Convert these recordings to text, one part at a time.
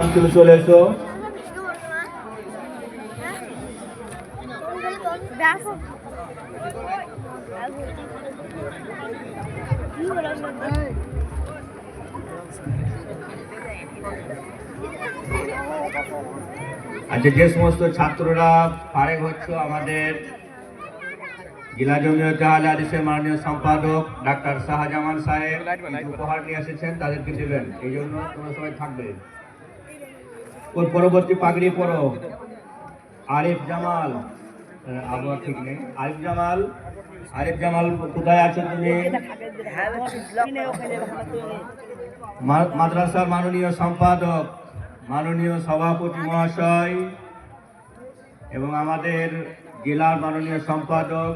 তুমি চলে এসো। আচ্ছা যে সমস্ত ছাত্ররা পারে হচ্ছে আমাদের জেলা জমিয়ত জাহাল হাদিসের মাননীয় সম্পাদক ডাক্তার শাহজামান সাহেব উপহার নিয়ে এসেছেন তাদেরকে দেবেন। এই জন্য তোমরা সবাই থাকবে। ওর পরবর্তী পাগড়ি পরো। আরিফ জামাল। আবহাওয়া ঠিক নেই। আরিফ জামাল আরিফ জামাল, কোথায় আছো তুমি? মাদ্রাসার মাননীয় সম্পাদক, মাননীয় সভাপতি মহাশয় এবং আমাদের জেলার মাননীয় সম্পাদক,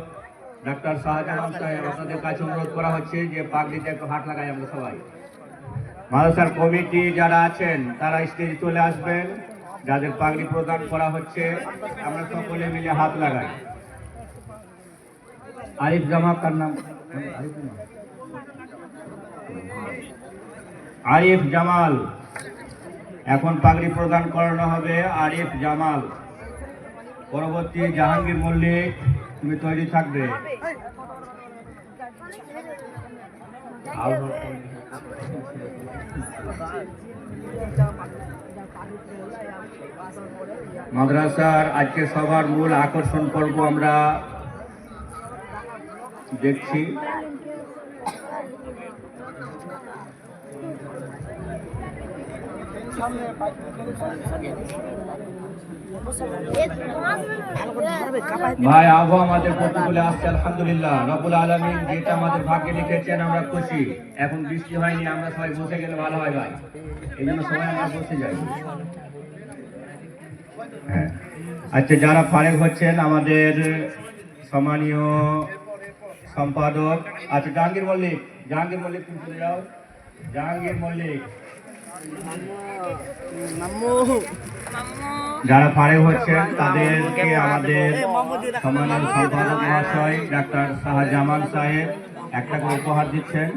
ডাক্তার শাহজাহান সাহেব, আপনাদের কাছে অনুরোধ করা হচ্ছে যে পাগড়িতে একটু হাট লাগাই আমরা সবাই। মাদ্রাসার কমিটি যারা আছেন তারা স্টেজে চলে আসবেন। যাদের পাগড়ি প্রদান করা হচ্ছে আমরা সকলে মিলে হাত লাগাই। আরিফ জামা কার নাম? আরিফ আরিফ জামাল। এখন পাগড়ি প্রদান করানো হবে আরিফ জামাল। পরবর্তী জাহাঙ্গীর মল্লিক তুমি তৈরি থাকবে। মাদ্রাসার আজকে সবার মূল আকর্ষণ পর্ব আমরা দেখছি। ভাই আবহাওয়া আমাদের প্রতিকূলে আসছে, আলহামদুলিল্লাহ। রবুল যেটা আমাদের ভাগ্যে লিখেছেন, আমরা খুশি। এখন বৃষ্টি হয়নি, আমরা সবাই বসে গেলে ভালো হয় ভাই। এই জন্য সবাই আমরা বসে যাই। হ্যাঁ। আচ্ছা যারা ফারেক হচ্ছেন, আমাদের সম্মানীয় সম্পাদক। আচ্ছা জাহাঙ্গীর মল্লিক জাহাঙ্গীর মল্লিক তুমি চলে যাও জাহাঙ্গীর মল্লিক। যারা ফারেক হচ্ছেন তাদেরকে আমাদের সম্মানীয় সম্পাদক মহাশয় ডাক্তার শাহজামান সাহেব একটা করে উপহার দিচ্ছেন।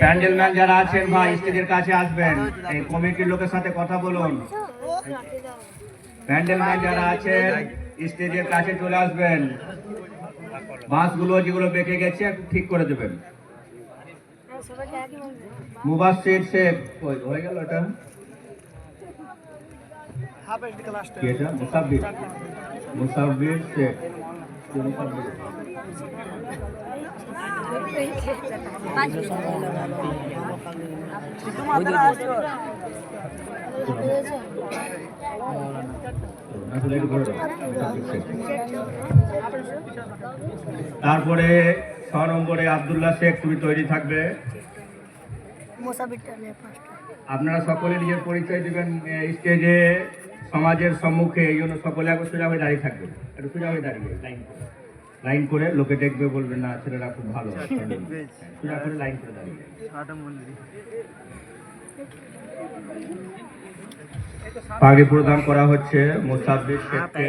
প্যান্ডেল ম্যান যারা আছেন বা স্টেজের কাছে আসবেন, এই কমিটির লোকের সাথে কথা বলুন। প্যান্ডেল ম্যান যারা আছেন, স্টেজের কাছে চলে আসবেন। বাসগুলো যেগুলো বেঁকে গেছে একটু ঠিক করে দেবেন। মুবাসির হয়ে গেল এটা। শেখ কি তারপরে ছ নম্বরে আব্দুল্লাহ শেখ তুমি তৈরি থাকবে। আপনারা সকলে নিজের পরিচয় দিবেন স্টেজে সমাজের সম্মুখে এই জন্য সকলে একবার সোজা হয়ে দাঁড়িয়ে থাকবে। একটু সোজা হয়ে দাঁড়িয়ে লাইন করে। লাইন করে লোকে দেখবে বলবে না ছেলেরা খুব ভালো। সোজা করে লাইন করে দাঁড়িয়ে। পাগড়ি প্রদান করা হচ্ছে শেখকে।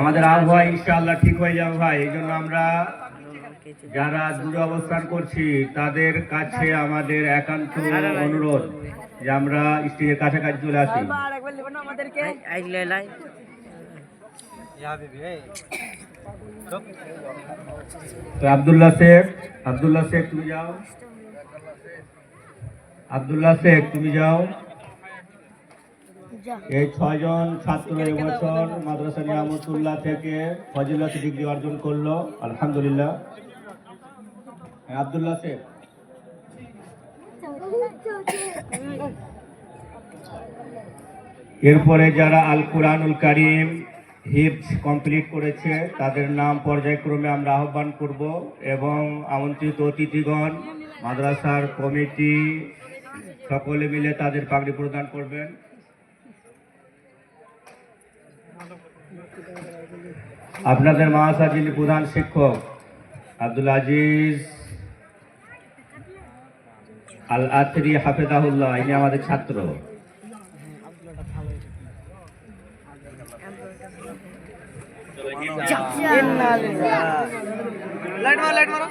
আমাদের আবহাওয়া ইনশাআল্লাহ ঠিক হয়ে যাবে ভাই। এই জন্য আমরা যারা দূরে অবস্থান করছি, তাদের কাছে আমাদের একান্ত অনুরোধ যে আমরা স্টেজের কাছাকাছি চলে আসি। তো আব্দুল্লাহ শেখ আব্দুল্লাহ শেখ, তুমি যাও। আব্দুল্লাহ শেখ তুমি যাও। এই ছয়জন ছাত্র এবছর মাদ্রাসা নিয়ামতুল্লাহ থেকে ফজিলত ডিগ্রি অর্জন করল আলহামদুলিল্লাহ। আব্দুল্লাহ শেখ। এরপরে যারা আল কুরআনুল কারিম হিপস কমপ্লিট করেছে তাদের নাম পর্যায়ক্রমে আমরা আহ্বান করব এবং আমন্ত্রিত অতিথিগণ মাদ্রাসার কমিটি সকলে মিলে তাদের পাগড়ি প্রদান করবেন। আপনাদের মাহাসা যিনি প্রধান শিক্ষক আব্দুল আজিজ আল আতরি হাফেদাহুল্লাহ ইনি আমাদের ছাত্র। লাইট মারো লাইট মারো।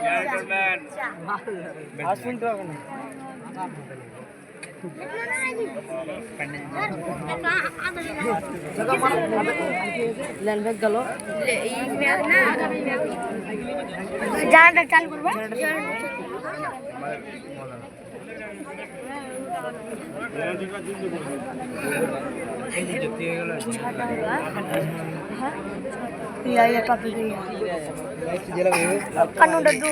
জানাটা চালু করব? ইয়া কানুটা দু।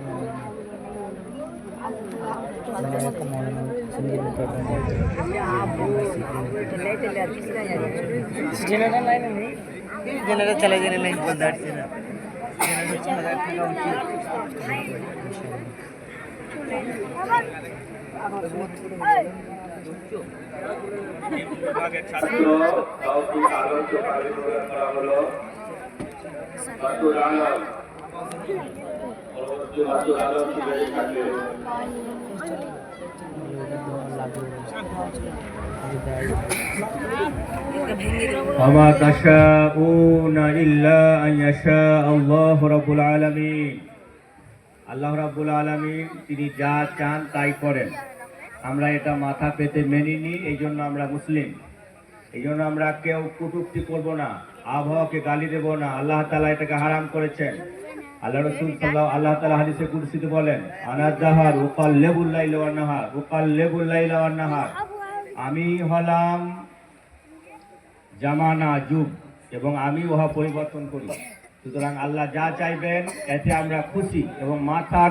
জেনারেল লাইনে নেই জেনারেল চলে জেনারেল লাইন বন্ধ আছে না জেনারেল থাকা উচিত বিভাগের ছাত্র وما تشاءون إلا أن يشاء الله رب العالمين আল্লাহ রাব্বুল আলামিন তিনি যা চান তাই করেন আমরা এটা মাথা পেতে মেনে নিই এই জন্য আমরা মুসলিম এই জন্য আমরা কেউ কটূক্তি করব না আবহাওয়াকে গালি দেব না আল্লাহ তাআলা এটাকে হারাম করেছেন আল্লাহ রসুল সাল্লাহ আল্লাহ তালা হাদিসে কুরসিতে বলেন জাহার ওকাল লেবুল্লাইল ওয়ান নাহার ওকাল লেবুল্লাইল ওয়ান নাহার। আমি হলাম জামানা যুগ এবং আমি উহা পরিবর্তন করি। সুতরাং আল্লাহ যা চাইবেন এতে আমরা খুশি এবং মাথা